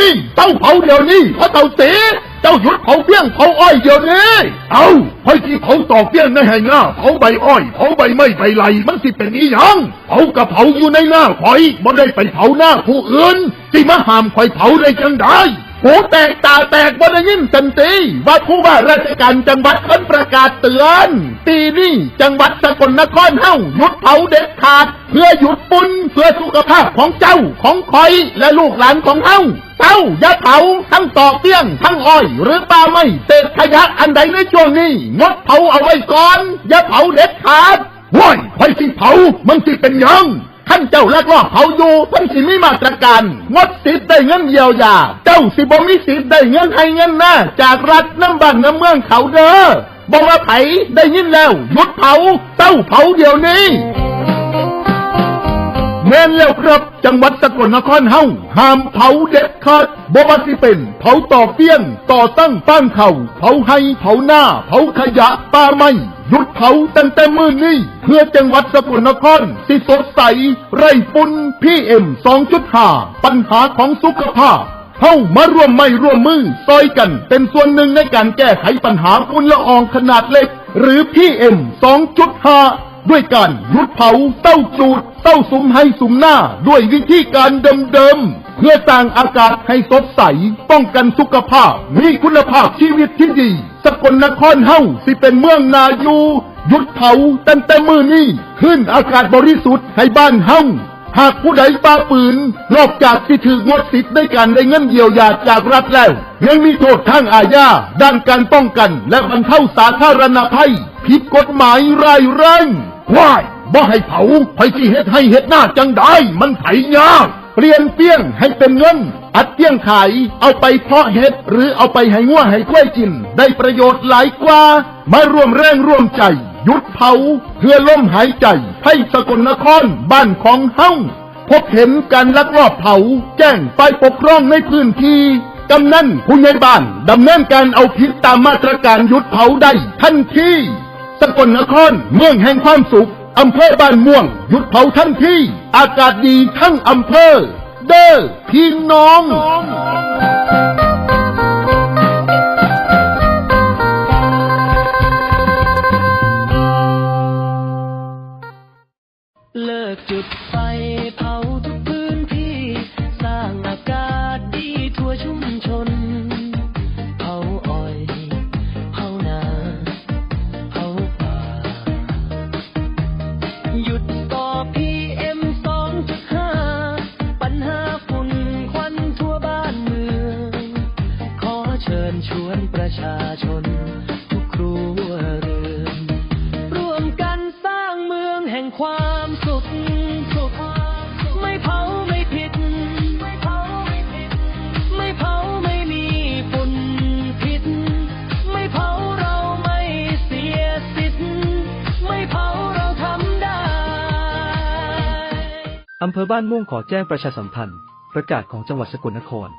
นี้ เจ้าเผาเดี๋ยวนี้เพราะเจ้าเสีเจ้าหยุดเผาเปี้ยงเผาอ้อยเดี๋ยวนี้ เอาค่อยที่เผาตอกเปี้ยงในแห่งหน้าเผาใบอ้อยเผาใบไม้ใบไหลมันสิเป็นอีหยังเผากระเผาอยู่ในหน้าข่อยบ่ได้ไปเผาหน้าผู้อื่นสิมาห้ามข่อยเผาได้จังได้หูแตกตาแตกบ่ได้ยินสันติว่าผู้ว่าราชการจังหวัดเพิ่นประกาศเตือนปีนี้จังหวัดสกลนครเฮ้าหยุดเผาเด็ดขาด เพื่อหยุดปุ่นเพื่อสุขภาพของเจ้าของคอยและลูกหลานของเฮา เจ้าอย่าเผาทั้งตอกเปี้ยงทั้งอ้อยหรือปลาไม้เศษขยะอันใดในช่วงนี้งดเผาเอาไว้ก่อนอย่าเผาเด็ดขาดว้ายไฟสิเผามันสิเป็นหยังขั้นเจ้าลักลอบเผาอยู่เพิ่นสิมีมาตรการงดสิทธิ์ได้เงินเยียวยา เจ้าสิบ่มีสิทธิ์ได้เงินให้เงินหน้าจากรัฐน้ำบ้านน้ำเมืองเขาเด้อบอกว่าไผได้ยินแล้วหยุดเผาเจ้าเผาเดี๋ยวนี้ แม่นแล้วครับ จังหวัดสกลนครเฮาห้ามเผาเด็ดขาดบ่ว่าสิเป็น เผาต่อเปี้ยน ต่อตั้งป้างเข่าเผาให้เผาหน้า เผาขยะป่าไม้หยุดเผาตั้งแต่มื้อนี้เพื่อจังหวัดสกลนครสิสดใส ไร้ฝุ่นพีเอ็ม2.5ปัญหาของสุขภาพเฮ้ามาร่วมไม่ร่วมมือซอยกัน เป็นส่วนหนึ่งในการแก้ไขปัญหาฝุ่นละอองขนาดเล็ก หรือ PM 2.5ด้ ด้วยการหยุดเผาเต้าจูดเต้าสุมให้สุมหน้า ด้วยวิธีการเดิมๆ เพื่อสร้างอากาศให้สดใส ป้องกันสุขภาพ มีคุณภาพชีวิตที่ดี สกลนครเฮาสิเป็นเมืองนาอยู่หยุดเผาตั้งแต่มือนี้ขึ้นอากาศบริสุทธิ์ให้บ้านเฮาหากผู้ใดฝ่าปืน นอกจากที่ถืองดสิทธิ์ในการได้เงินเยียวยาจากรัฐแล้ว ยังมีโทษทางอาญาด้านการป้องกัน และบรรเทาสาธารณภัย ผิดกฎหมายร้ายแรง ว้ายบ่ให้เผาไผที่เฮ็ดให้เฮ็ดหน้าจังได้ มันไถยากเปลี่ยนเปี้ยงให้เป็นเงิน อัดเปี้ยงขาย เอาไปเพาะเห็ด หรือเอาไปให้งัวให้กล้วยกิน ได้ประโยชน์หลายกว่า มาร่วมแรงร่วมใจ หยุดเผา เพื่อล้มหายใจ ให้สกลนครบ้านของเฮาพบเห็นการลักลอบเผา แจ้งไปปกครองในพื้นที่กำนันผู้ใหญ่บ้านดำเนินการเอาผิดตามมาตรการหยุดเผาได้ทันที สกลนคร เมืองแห่งความสุข อำเภอบ้านม่วง หยุดเผาทันทีอากาศดีทั้งอำเภอ เด้อพี่น้อง เลิกจุดไฟเผา ชวนประชาชน ทุกครัวเรือนร่วมกันสร้างเมืองแห่งความสุขสุขไม่เผาไม่ผิด ไม่เผาไม่ผิด ไม่เผาไม่มีฝุ่นพิษ ไม่เผาเราไม่เสียสิทธิ์ไม่เผาเราทำได้อำเภอบ้านม่วงขอแจ้งประชาสัมพันธ์ ประกาศของจังหวัดสกลนคร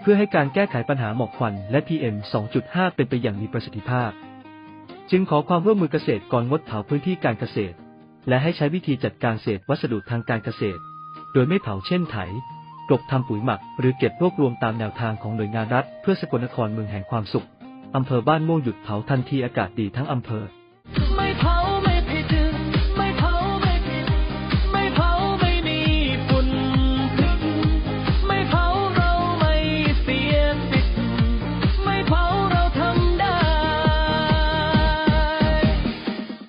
เพื่อให้การแก้ไขปัญหาหมอกควันและ PM 2.5 เป็นไปอย่างมีประสิทธิภาพ จึงขอความร่วมมือเกษตรกรงดเผาพื้นที่การเกษตร และให้ใช้วิธีจัดการเศษวัสดุทางการเกษตร โดยไม่เผาเช่นไถกลบทำปุ๋ยหมัก หรือเก็บรวบรวมตามแนวทางของหน่วยงานรัฐ เพื่อสกลนครเมืองแห่งความสุขอำเภอบ้านม่วงหยุดเผาทันทีอากาศดีทั้งอำเภอ